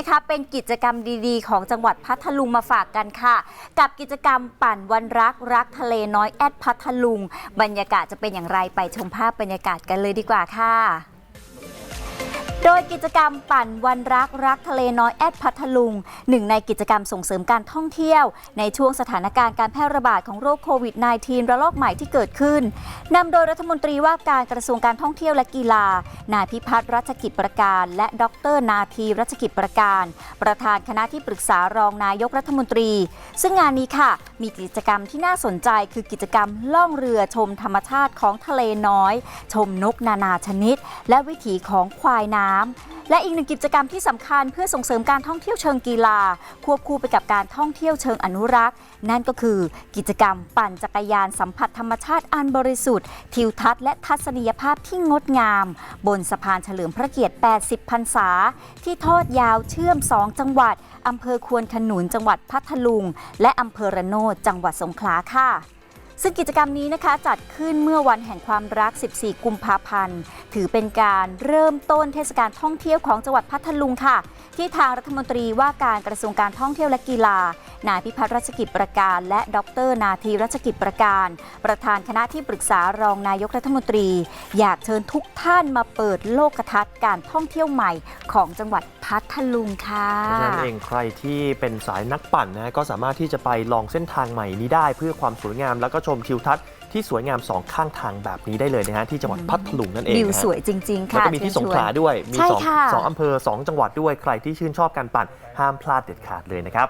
นะคะเป็นกิจกรรมดีๆ ของจังหวัดพัทลุงมาฝากกันค่ะ กับกิจกรรมปั่นวันรักรักทะเลน้อยแอดพัทลุง บรรยากาศจะเป็นอย่างไรไปชมภาพบรรยากาศกันเลยดีกว่าค่ะ โดยกิจกรรมปั่นวันรักรักทะเลน้อยแอดพัทลุง หนึ่งในกิจกรรมส่งเสริมการท่องเที่ยว ในช่วงสถานการณ์การแพร่ระบาดของโรคโควิด -19 ระลอกใหม่ที่เกิดขึ้นนำโดยรัฐมนตรีว่าการกระทรวงการท่องเที่ยวและกีฬา นายพิพัฒน์รัชกิจประการ และดร นาทีรัชกิจประการ ประธานคณะที่ปรึกษารองนายกรัฐมนตรี ซึ่งงานนี้ค่ะ มีกิจกรรมที่น่าสนใจ คือกิจกรรมล่องเรือชมธรรมชาติของทะเลน้อย ชมนกนานาชนิด และวิถีของควายน้ำ และอีกหนึ่งกิจกรรมที่สำคัญเพื่อส่งเสริมการท่องเที่ยวเชิงกีฬา ควบคู่ไปกับการท่องเที่ยวเชิงอนุรักษ์ นั่นก็คือกิจกรรมปั่นจักรยานสัมผัสธรรมชาติอันบริสุทธิ์ ทิวทัศน์และทัศนียภาพที่งดงาม บนสะพานเฉลิมพระเกียรติ 80 พรรษา ที่ทอดยาวเชื่อม 2 จังหวัดอำเภอควนขนุนจังหวัดพัทลุง และอำเภอระโนดจังหวัดสงขลาค่ะ ซึ่งกิจกรรมนี้นะคะจัดขึ้นเมื่อวันแห่งความรัก 14 กุมภาพันธ์ ถือเป็นการเริ่มต้นเทศกาลท่องเที่ยวของจังหวัดพัทลุงค่ะ ที่ทางรัฐมนตรีว่าการกระทรวงการท่องเที่ยวและกีฬา นายพิพัฒน์รัชกิจประการ และดร นาทีรัชกิจประการ ประธานคณะที่ปรึกษารองนายกรัฐมนตรี อยากเชิญทุกท่านมาเปิดโลกทัศน์การท่องเที่ยวใหม่ของจังหวัด พัทลุงค่ะเพราะฉะนั้นเองใครที่เป็นสายนักปั่นนะก็สามารถที่จะไปลองเส้นทางใหม่นี้ได้ เพื่อความสวยงามแล้วก็ชมทิวทัศน์ที่สวยงามสองข้างทางแบบนี้ได้เลยนะฮะที่จังหวัดพัทลุงนั่นเองวิวนะฮะสวยจริงๆแล้วค่ะก็มีที่เชิสญงชวนขลาด้วย มีใช่สองค่ะสองอำเภอสองจังหวัดด้วยใครที่ชื่นชอบการปั่นห้ามพลาดเด็ดขาดเลยนะครับ